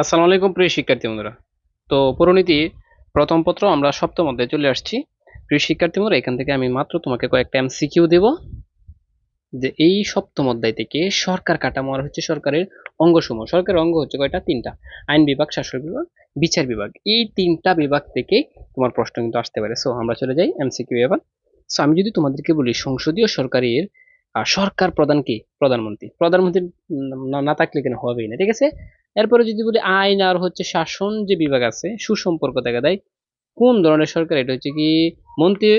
আসসালামু আলাইকুম, প্রিয় শিক্ষার্থী বন্ধুরা। তো পরিণীতি, প্রথম পত্র আমরা সপ্তম অধ্যায়ে চলে আসছি। প্রিয় শিক্ষার্থী বন্ধুরা, এখান থেকে আমি মাত্র তোমাকে কয়েকটা এমসিকিউ দেব। যে এই সপ্তম অধ্যায় থেকে সরকার কাঠামো আর হচ্ছে সরকারের অঙ্গসমূহ। সরকারের অঙ্গ হচ্ছে কয়টা? তিনটা। আইন বিভাগ শাসক বিভাগ, বিচার বিভাগ। এই তিনটা বিভাগ থেকে তোমার প্রশ্ন কিন্তু আসতে পারে। সো আমরা চলে যাই এমসিকিউ এবার। সো আমি যদি তোমাদেরকে বলি, সংসদীয় সরকারের সরকার প্রধান কি? প্রধানমন্ত্রী। প্রধানমন্ত্রী না থাকলে কেন হবেই না, ঠিক আছে? এরপরে যদি বলি আইন আর হচ্ছে শাসন যে বিভাগ আছে, সুসম্পর্ক দেখা দেয়, কোন ধরনের সরকার? এটা হচ্ছে কি মন্ত্রী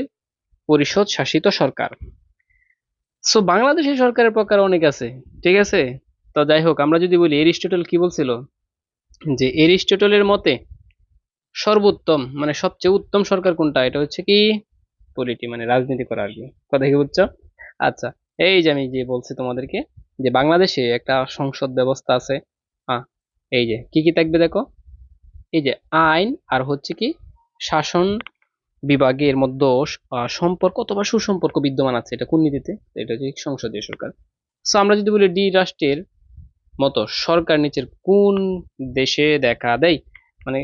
পরিষদ শাসিত সরকার। সো বাংলাদেশের সরকারের প্রকার অনেক আছে, ঠিক আছে? তো যাই হোক, আমরা যদি বলি এরিস্টটল কি বলছিল? যে এরিস্টটলের মতে সর্বোত্তম মানে সবচেয়ে উত্তম সরকার কোনটা? এটা হচ্ছে কি পলিটি মানে রাজনীতি করা আর কি। কথা কি বুঝছ? আচ্ছা এই যে আমি যে বলছি তোমাদেরকে, যে বাংলাদেশে একটা সংসদ ব্যবস্থা আছে এই যে, কি কি থাকবে দেখো? এই যে আইন আর হচ্ছে কি শাসন বিভাগের মধ্যে সম্পর্ক অথবা সুসম্পর্ক বিদ্যমান আছে এটা কোন নীতিতে এটা হচ্ছে সংসদীয় সরকার। সো আমরা যদি বলি ডি রাষ্ট্রের মতো সরকার নিচের কোন দেশে দেখা দেয়? মানে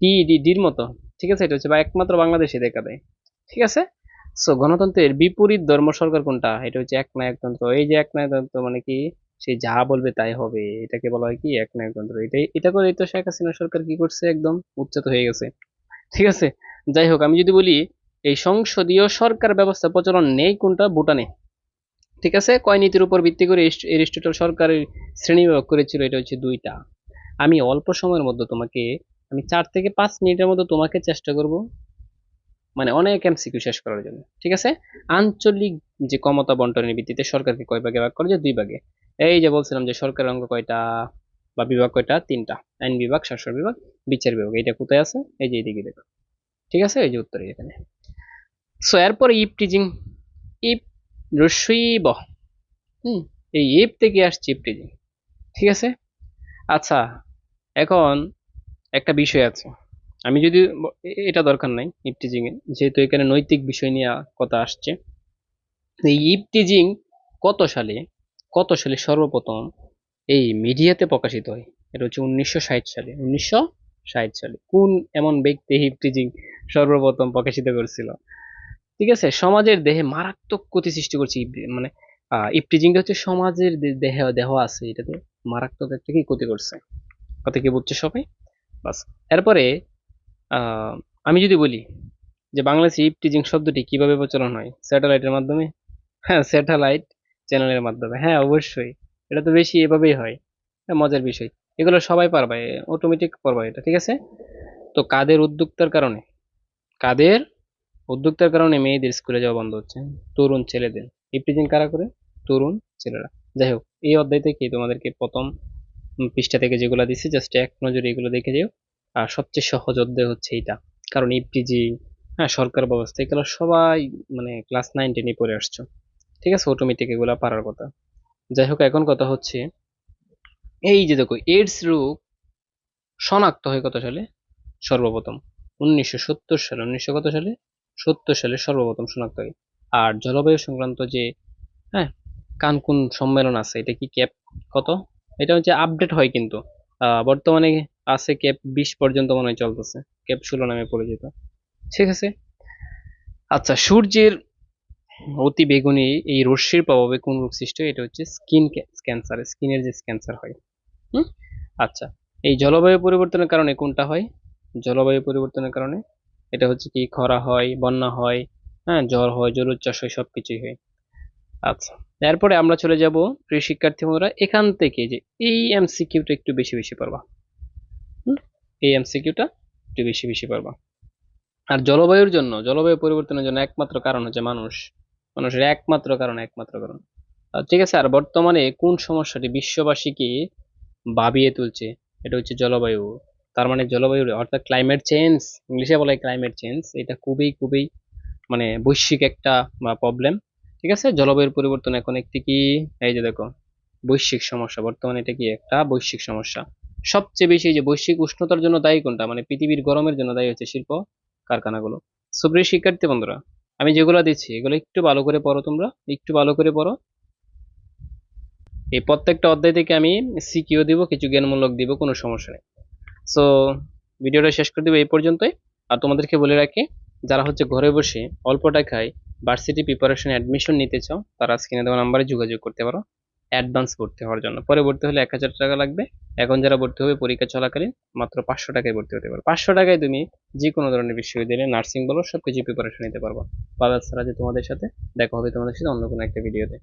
ডি ডি ডির মতো, ঠিক আছে? এটা হচ্ছে বা একমাত্র বাংলাদেশে দেখা দেয়, ঠিক আছে? সো গণতন্ত্রের বিপরীত ধর্ম সরকার কোনটা? এটা হচ্ছে একনায়কতন্ত্র। এই যে একনায়কতন্ত্র মানে কি? সে যা বলবে তাই হবে। এটাকে বলা হয় কি একনায়কতন্ত্র এটাই, এটা করে তো শেখ হাসিনা সরকার কি করছে? একদম উচ্চত হয়ে গেছে। ঠিক আছে? যাই হোক, আমি যদি বলি, এই সংসদীয় সরকার ব্যবস্থা প্রচলন নেই কোনটা? ভুটানে। ঠিক আছে? কয় নীতির উপর ভিত্তি করে এরিস্ট- এরিস্টটল সরকারের শ্রেণীবিভাগ করেছিল, এটা হচ্ছে দুইটা। আমি অল্প সময়ের মধ্যে তোমাকে, আমি চার থেকে পাঁচ মিনিটের মধ্যে তোমাকে চেষ্টা করব মানে অনেক এমসিকিউ শেষ করার জন্য। ঠিক আছে? আঞ্চলিক যে ক্ষমতা বন্টনের ভিত্তিতে সরকারকে কয় ভাগে ভাগ করা যায়? দুই ভাগে। এই যে বলছিলাম যে সরকারের অঙ্গ কয়টা বা বিভাগ কয়টা? তিনটা। আইন বিভাগ শাসন বিভাগ, বিচার বিভাগ। এটা কোথায় আছে? এই যে এইদিকে দেখো। ঠিক আছে? এই যে উত্তরে এখানে। সো এরপরে ইপ টিজিং। ইপ রসইব হুম? এই ইপ থেকে আসছে ইপ টিজিং। ঠিক আছে? আচ্ছা এখন একটা বিষয় আছে। আমি যদি এটা দরকার নাই ইপটিজিং এ। যেহেতু এখানে নৈতিক বিষয় নিয়ে কথা আসছে। এই ইপটিজিং কত সালে কত সালে সর্বপ্রথম এই মিডিয়াতে প্রকাশিত হয়? এটা হচ্ছে উনিশশো ষাট সালে। উনিশশো ষাট সালে। কোন এমন ব্যক্তি হিপটিজিং সর্বপ্রথম প্রকাশিত করেছিল? ঠিক আছে, সমাজের দেহে মারাত্মক ক্ষতি সৃষ্টি করছে মানে ইপটিজিংটা হচ্ছে সমাজের দেহ দেহ আছে, এটাতে মারাত্মক একটা কি ক্ষতি করছে। কথা কি বুঝছে সবাই? বাস, এরপরে আমি যদি বলি যে বাংলাদেশে ইপটিজিং শব্দটি কীভাবে প্রচলন হয়? স্যাটেলাইটের মাধ্যমে? হ্যাঁ স্যাটেলাইট চ্যানেলের মাধ্যমে। হ্যাঁ অবশ্যই। এটা তো বেশি এভাবেই হয়। হ্যাঁ, মজার বিষয়। এগুলো সবাই পারবে অটোমেটিক পারবে এটা ঠিক আছে? তো কাদের উদ্যোক্তার কারণে? কাদের উদ্যোক্তার কারণে মেয়েদের স্কুলে যাওয়া বন্ধ হচ্ছে? তরুণ ছেলেদের। ইপটিজিং কারা করে? তরুণ ছেলেরা। যাই হোক এই অধ্যায় থেকে তোমাদেরকে প্রথম পৃষ্ঠা থেকে যেগুলো দিছি জাস্ট এক নজরে এগুলো দেখে যেও। আর সবচেয়ে সহজ অধ্যায় হচ্ছে এইটা। কারণ ইপটিজিং হ্যাঁ সরকার ব্যবস্থা এগুলো সবাই মানে ক্লাস নাইন টেনে পড়ে আসছো। ঠিক আছে অটোমেটিক এগুলো পারার কথা। যাই হোক, এখন কথা হচ্ছে, এই যে দেখো এইডস রোগ শনাক্ত হয় কত সালে? সর্বপ্রথম উনিশশো সত্তর সালে। উনিশশো কত সালে? সত্তর সালে সর্বপ্রথম শনাক্ত হয়। আর জলবায়ু সংক্রান্ত যে হ্যাঁ কানকুন সম্মেলন আছে, এটা কি ক্যাপ কত? এটা হচ্ছে আপডেট হয় কিন্তু। বর্তমানে আছে ক্যাপ বিশ পর্যন্ত মনে হয় চলতেছে। ক্যাপ ষোলো নামে পরিচিত। ঠিক আছে? আচ্ছা সূর্যের অতি বেগুনি এই রশ্মির প্রভাবে কোন রোগ সৃষ্টি হয়? এটা হচ্ছে স্কিন ক্যান্সার স্কিনের যে ক্যান্সার হয়। আচ্ছা এই জলবায়ু পরিবর্তনের কারণে কোনটা হয়? জলবায়ু পরিবর্তনের কারণে। এটা হচ্ছে কি, খরা হয়, বন্যা হয় হ্যাঁ জ্বর হয়, জলোচ্ছ্বাস হয়, সবকিছুই হয়। আচ্ছা এরপরে আমরা চলে যাব প্রিয় শিক্ষার্থী বন্ধুরা, এখান থেকে যে এই এমসিকিউটা একটু বেশি বেশি পারবা? এই এমসিকিউটা একটু বেশি বেশি পারবা আর জলবায়ুর জন্য, জলবায়ু পরিবর্তনের জন্য একমাত্র কারণ হচ্ছে মানুষ। মানুষের একমাত্র কারণ একমাত্র কারণ। ঠিক আছে, আর বর্তমানে কোন সমস্যাটি বিশ্ববাসীকে ভাবিয়ে তুলছে? এটা হচ্ছে জলবায়ু। তার মানে জলবায়ু অর্থাৎ ক্লাইমেট চেঞ্জ ইংলিশে বলা ক্লাইমেট চেঞ্জ এটা খুবই খুবই মানে বৈশ্বিক একটা প্রবলেম ঠিক আছে, জলবায়ুর পরিবর্তন এখন একটি কি? এই যে দেখো, বৈশ্বিক সমস্যা। বর্তমানে এটা কি একটা বৈশ্বিক সমস্যা। সবচেয়ে বেশি যে বৈশ্বিক উষ্ণতার জন্য দায়ী কোনটা? মানে পৃথিবীর গরমের জন্য দায়ী হচ্ছে শিল্প কারখানাগুলো। সুপ্রিয় শিক্ষার্থী বন্ধুরা আমি যেগুলো দিচ্ছি, এগুলো একটু ভালো করে পড়ো তোমরা, একটু ভালো করে পড়ো। এই প্রত্যেকটা অধ্যায় থেকে আমি সিকিউ দিব, কিছু জ্ঞানমূলক দিব, কোনো সমস্যা নেই। সো ভিডিওটা শেষ করে দেবো এই পর্যন্তই। আর তোমাদেরকে বলে রাখি, যারা হচ্ছে ঘরে বসে অল্প টাকায় ভার্সিটি প্রিপারেশন অ্যাডমিশন নিতে চাও, তারা স্ক্রিনে দেওয়া নাম্বারে যোগাযোগ করতে পারো। অ্যাডভান্স ভর্তি হওয়ার জন্য। পরে ভর্তি হলে এক হাজার টাকা লাগবে। এখন যারা ভর্তি হবে, পরীক্ষা চলাকালীন মাত্র পাঁচশো টাকায় ভর্তি হতে পারবে। পাঁচশো টাকায় তুমি যে কোনো ধরনের বিশ্ববিদ্যালয়ে নার্সিং বলো সব কিছু প্রিপারেশন নিতে পারব। বাবা সারা যে তোমাদের সাথে দেখা হবে তোমাদের সাথে অন্য কোনো একটা ভিডিওতে